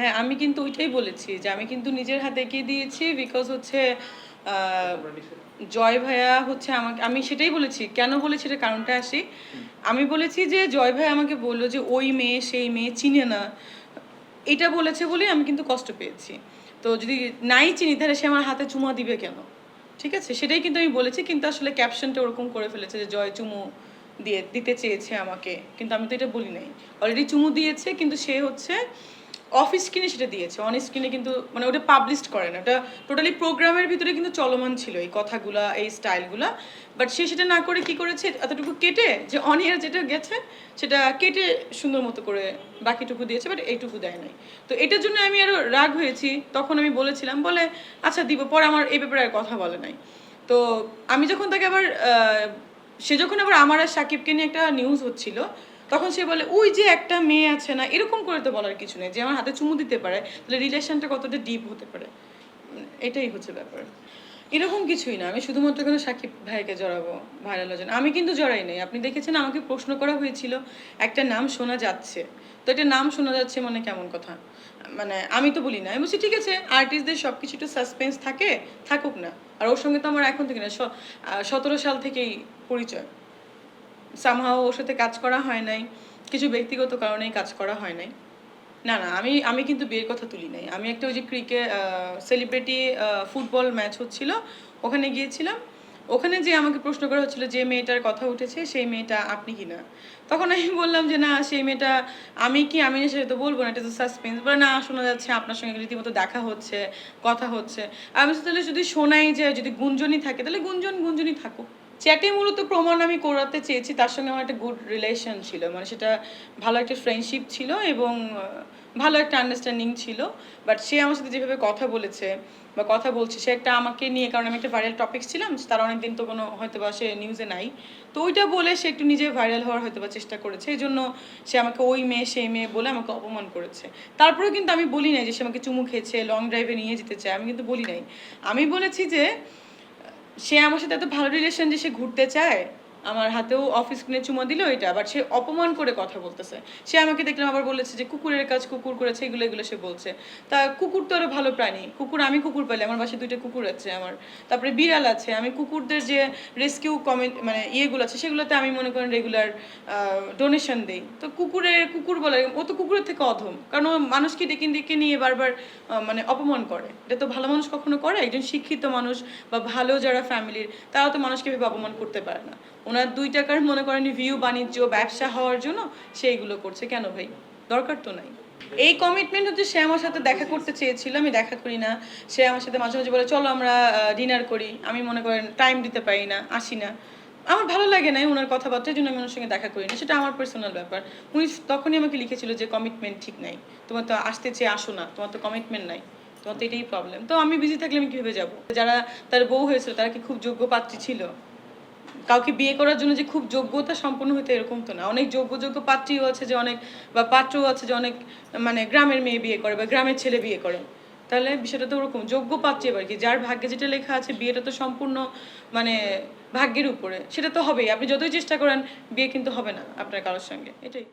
হ্যাঁ আমি কিন্তু ওইটাই বলেছি যে আমি কিন্তু নিজের হাতে এগিয়ে দিয়েছি বিকজ হচ্ছে জয় ভাইয়া হচ্ছে আমাকে, আমি সেটাই বলেছি। কেন বলেছি এটা কারণটা আসি? আমি বলেছি যে জয় ভাই আমাকে বলল যে ওই মেয়ে সেই মেয়ে চিনে না। এটা বলেছে বলেই আমি কিন্তু কষ্ট পেয়েছি। তো যদি নাই চিনি, তাহলে সে আমার হাতে চুমা দিবে কেন? ঠিক আছে? সেটাই কিন্তু আমি বলেছি, কিন্তু আসলে ক্যাপশনটা ওরকম করে ফেলেছে যে জয় চুমু দিয়ে, দিতে চেয়েছে আমাকে। কিন্তু আমি তো এটা বলি নাই। অলরেডি চুমু দিয়েছে, কিন্তু সে হচ্ছে অফ স্ক্রিনে সেটা দিয়েছে অন স্ক্রিনে কিন্তু মানে ওটা পাবলিশ করে না। ওটা টোটালি প্রোগ্রামের ভিতরে কিন্তু চলমান ছিল এই কথাগুলা, এই স্টাইলগুলা বাট সে সেটা না করে কি করেছে, এতটুকু কেটে, যে অন ইয়ার যেটা গেছে, সেটা কেটে সুন্দর মতো করে বাকিটুকু দিয়েছে বাট এইটুকু দেয় নাই। তো এটার জন্য আমি আরও রাগ হয়েছি। তখন আমি বলেছিলাম, বলে আচ্ছা দিব, পরে আমার এই ব্যাপারে আর কথা বলে নাই। তো আমি যখন তাকে আবার সে যখন আবার আমার আর সাকিবকে নিয়ে একটা নিউজ হচ্ছিল তখন সে বলে, ওই যে একটা মেয়ে আছে না? এরকম করে তো বলার কিছু নেই। যে আমার হাতে চুমু দিতে পারে, তাহলে রিলেশনটা কতটা ডিপ হতে পারে? এটাই হচ্ছে ব্যাপার। এরকম কিছুই না। আমি শুধুমাত্র এখানে সাকিব ভাইকে জড়াবো ভাইরাল জন্য আমি কিন্তু জড়াই নাই। আপনি দেখেছেন আমাকে প্রশ্ন করা হয়েছিল, একটা নাম শোনা যাচ্ছে। তো এটা নাম শোনা যাচ্ছে মানে কেমন কথা? মানে আমি তো বলি না। আমি বলছি, ঠিক আছে আর্টিস্টদের সব কিছু একটু সাসপেন্স থাকে, থাকুক না। আর ওর সঙ্গে তো আমার এখন থেকে না সতেরো সাল থেকেই পরিচয়। সামহাও ওর সাথে কাজ করা হয় নাই, কিছু ব্যক্তিগত কারণেই কাজ করা হয় নাই। না না, আমি আমি কিন্তু বিয়ের কথা তুলি নাই। আমি একটা ওই যে ক্রিকেট সেলিব্রিটি ফুটবল ম্যাচ হচ্ছিল, ওখানে গিয়েছিলাম। ওখানে যে আমাকে প্রশ্ন করা হচ্ছিল যে মেয়েটার কথা উঠেছে, সেই মেয়েটা আপনি কি না তখন আমি বললাম যে, না, সেই মেয়েটা আমি কি আমি না সেটা তো বলব না, এটা তো সাসপেন্স বলে, না, শোনা যাচ্ছে, আপনার সঙ্গে রীতিমতো দেখা হচ্ছে, কথা হচ্ছে। আমি তাহলে যদি শোনাই যে, যদি গুঞ্জনই থাকে, তাহলে গুঞ্জন গুঞ্জনই থাকুক। চ্যাটে মূলত প্রমাণ আমি করাতে চেয়েছি, তার সঙ্গে আমার একটা গুড রিলেশন ছিল। মানে সেটা ভালো একটা ফ্রেন্ডশিপ ছিল এবং ভালো একটা আন্ডারস্ট্যান্ডিং ছিল বাট সে আমার সাথে যেভাবে কথা বলেছে বা কথা বলছে, সে একটা আমাকে নিয়ে, কারণ আমি একটা ভাইরাল টপিক ছিলাম তার অনেকদিন তো কোনো হয়তো বা সে নিউজে নাই। তো ওইটা বলে সে একটু নিজে ভাইরাল হওয়ার হয়তো বা চেষ্টা করেছে এই জন্য সে আমাকে ওই মেয়ে, সেই মেয়ে বলে আমাকে অপমান করেছে। তারপরেও কিন্তু আমি বলি নাই যে সে আমাকে চুমু খেয়েছে লং ড্রাইভে নিয়ে যেতে চায়, আমি কিন্তু বলি নাই। আমি বলেছি যে, সে আমার সাথে এত ভালো রিলেশন যে সে ঘুরতে চায় আমার হাতেও অফিস কিনে চুমা দিল এটা বাট সে অপমান করে কথা বলতেছে। সে আমাকে দেখলাম আবার বলেছে যে, কুকুরের কাজ কুকুর করেছে, এগুলো এগুলো সে বলছে। তা কুকুর তো আরও ভালো প্রাণী। কুকুর আমি কুকুর পাইলে, আমার বাসায় দুইটা কুকুর আছে আমার। তারপরে বিড়াল আছে। আমি কুকুরদের যে রেস্কিউ কমেন্ট মানে ইয়েগুলো আছে, সেগুলোতে আমি মনে করেন রেগুলার ডোনেশন দিই। তো কুকুরের, কুকুর বলে, ও তো কুকুরের থেকে অধম। কারণ ও মানুষকে ডেকে ডেকে নিয়ে বারবার মানে অপমান করে। এটা তো ভালো মানুষ কখনো করে, একজন শিক্ষিত মানুষ বা ভালো যারা ফ্যামিলির তারা তো মানুষকে ভেবে অপমান করতে পারে না। ওনার দুই টাকার মনে করেন ভিউ বাণিজ্য, ব্যবসা হওয়ার জন্য সে এইগুলো করছে। কেন ভাই? দরকার তো নাই। এই কমিটমেন্ট হচ্ছে সে আমার সাথে দেখা করতে চেয়েছিল, আমি দেখা করি না। সে আমার সাথে মাঝে মাঝে বলে, চলো আমরা ডিনার করি। আমি মনে করেন টাইম দিতে পারি না, আসি না। আমার ভালো লাগে না ওনার কথাবার্তার জন্য আমি ওনার সঙ্গে দেখা করি না, সেটা আমার পার্সোনাল ব্যাপার। উনি তখনই আমাকে লিখেছিল যে কমিটমেন্ট ঠিক নাই। তোমার তো আসতে চেয়ে আসো না, তোমার তো কমিটমেন্ট নাই। তোমার তো এটাই প্রবলেম তো আমি বিজি থাকলে আমি কীভাবে যাব? যারা তার বউ হয়েছিল, তারা কি খুব যোগ্য পাত্রী ছিল? কাউকে বিয়ে করার জন্য যে খুব যোগ্যতা সম্পন্ন হইতে এরকম তো না। অনেক যোগ্য যোগ্য পাত্রীও আছে যে অনেক, বা পাত্রও আছে যে অনেক মানে গ্রামের মেয়ে বিয়ে করে বা গ্রামের ছেলে বিয়ে করে। তাহলে বিষয়টা তো ওরকম, যোগ্য পাত্রী এবার কি? যার ভাগ্যে যেটা লেখা আছে, বিয়েটা তো সম্পূর্ণ মানে ভাগ্যের উপরে। সেটা তো হবেই। আপনি যতই চেষ্টা করেন, বিয়ে কিন্তু হবে না আপনার কারোর সঙ্গে। এটাই।